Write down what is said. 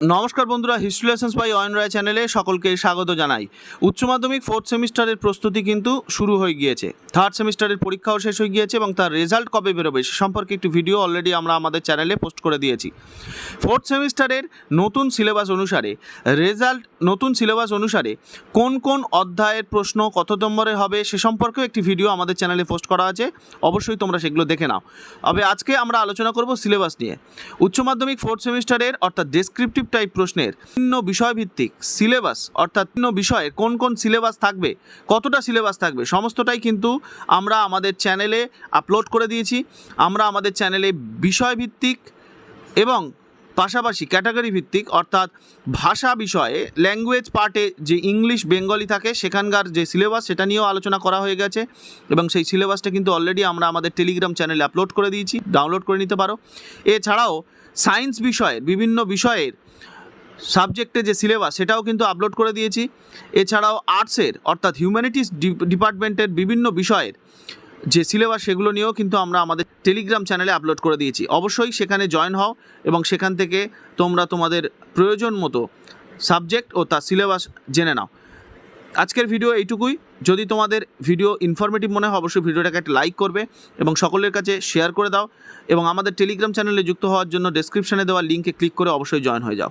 নমস্কার বন্ধুরা history lessons by Ayan Roy চ্যানেলে সকলকে স্বাগত জানাই। উচ্চ মাধ্যমিক ফোর্থ সেমিস্টারের প্রস্তুতি কিন্তু শুরু হয়ে গিয়েছে। থার্ড সেমিস্টারের পরীক্ষাও শেষ হয়ে গিয়েছে এবং তার রেজাল্ট কবে বেরোবে সে সম্পর্কে একটি ভিডিও অলরেডি আমরা আমাদের চ্যানেলে পোস্ট করে দিয়েছি। ফোর্থ সেমিস্টারের নতুন সিলেবাস অনুসারে রেজাল্ট নতুন সিলেবাস অনুসারে কোন কোন অধ্যায়ের প্রশ্ন কত নম্বরে হবে সে সম্পর্কেও একটি ভিডিও আমাদের চ্যানেলে পোস্ট করা আছে। অবশ্যই তোমরা সেগুলো দেখে নাও। তবে আজকে আমরা আলোচনা করব সিলেবাস নিয়ে। উচ্চ মাধ্যমিক ফোর্থ সেমিস্টারের অর্থাৎ ডেসক্রিপটিভ টাইপ প্রশ্নের। ভিন্ন বিষয়ভিত্তিক সিলেবাস অর্থাৎ ভিন্ন বিষয়ে কোন কোন সিলেবাস থাকবে, কতটা সিলেবাস থাকবে, সমস্তটাই কিন্তু আমরা আমাদের চ্যানেলে আপলোড করে দিয়েছি। আমরা আমাদের চ্যানেলে বিষয়ভিত্তিক এবং পাশাপাশি ক্যাটাগরি ভিত্তিক, অর্থাৎ ভাষা বিষয়ে ল্যাঙ্গুয়েজ পার্টে যে ইংলিশ বেঙ্গলি থাকে, সেখানকার যে সিলেবাস সেটা নিয়েও আলোচনা করা হয়ে গেছে এবং সেই সিলেবাসটা কিন্তু অলরেডি আমরা আমাদের টেলিগ্রাম চ্যানেলে আপলোড করে দিয়েছি। ডাউনলোড করে নিতে পারো। এছাড়াও সায়েন্স বিষয়ের বিভিন্ন বিষয়ের সাবজেক্টে যে সিলেবাস সেটাও কিন্তু আপলোড করে দিয়েছি। এছাড়াও আর্টসের অর্থাৎ হিউম্যানিটিস ডিপার্টমেন্টের বিভিন্ন বিষয়ের যে সিলেবাস সেগুলো নিয়েও কিন্তু আমরা আমাদের টেলিগ্রাম চ্যানেলে আপলোড করে দিয়েছি। অবশ্যই সেখানে জয়েন হও এবং সেখান থেকে তোমরা তোমাদের প্রয়োজন মতো সাবজেক্ট ও তার সিলেবাস জেনে নাও। আজকের ভিডিও এইটুকুই। যদি তোমাদের ভিডিও ইনফরমেটিভ মনে হয়, অবশ্যই ভিডিওটাকে একটা লাইক করবে এবং সকলের কাছে শেয়ার করে দাও এবং আমাদের টেলিগ্রাম চ্যানেলে যুক্ত হওয়ার জন্য ডেসক্রিপশানে দেওয়া লিঙ্কে ক্লিক করে অবশ্যই জয়েন হয়ে যাও।